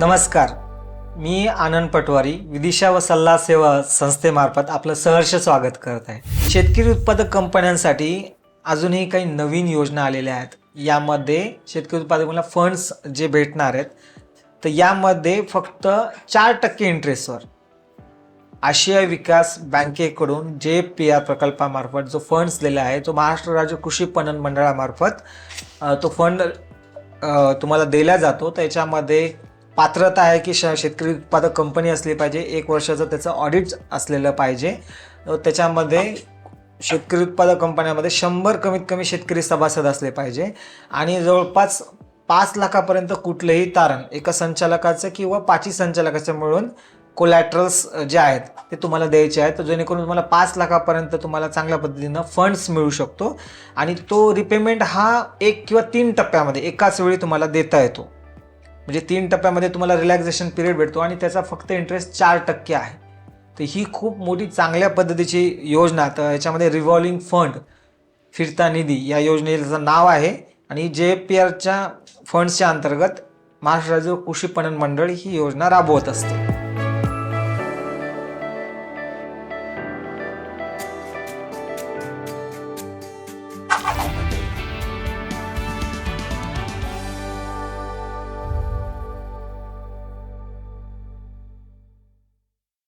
नमस्कार. मी आनंद पटवारी विदिशा व सल्ला सेवा संस्थेमार्फत आपलं सहर्ष स्वागत करत आहे. शेतकरी उत्पादक कंपन्यांसाठी अजूनही काही नवीन योजना आलेल्या आहेत. यामध्ये शेतकरी उत्पादकांना फंड्स जे भेटणार आहेत तर यामध्ये फक्त चार टक्के इंटरेस्टवर आशियाई विकास बँकेकडून जे पी आर प्रकल्पामार्फत जो फंड्स दिलेला आहे तो महाराष्ट्र राज्य कृषी पणन मंडळामार्फत तो फंड तुम्हाला दिला जातो. त्याच्यामध्ये पात्रता आहे की श शेतकरी उत्पादक कंपनी असली पाहिजे. एक वर्षाचं त्याचं ऑडिट असलेलं पाहिजे. त्याच्यामध्ये शेतकरी उत्पादक कंपन्यामध्ये शंभर कमीत कमी शेतकरी सभासद असले पाहिजे. आणि जवळपास पाच लाखापर्यंत कुठलेही तारण एका संचालकाचं किंवा पाचही संचालकाचं मिळून कोलॅट्रल्स जे आहेत ते तुम्हाला द्यायचे आहेत. तर जेणेकरून तुम्हाला पाच लाखापर्यंत तुम्हाला चांगल्या पद्धतीनं फंड्स मिळू शकतो. आणि तो रिपेमेंट हा एक किंवा तीन टप्प्यामध्ये एकाच वेळी तुम्हाला देता येतो. म्हणजे तीन टप्प्यामध्ये तुम्हाला रिलॅक्झेशन पिरियड भेटतो आणि त्याचा फक्त इंटरेस्ट चार टक्के आहे. तर ही खूप मोठी चांगल्या पद्धतीची योजना तर याच्यामध्ये रिव्हॉल्विंग फंड फिरता निधी या योजनेचं नाव आहे. आणि जे पी आरच्या फंड्सच्या अंतर्गत महाराष्ट्र राज्य कृषी पणन मंडळ ही योजना राबवत असते.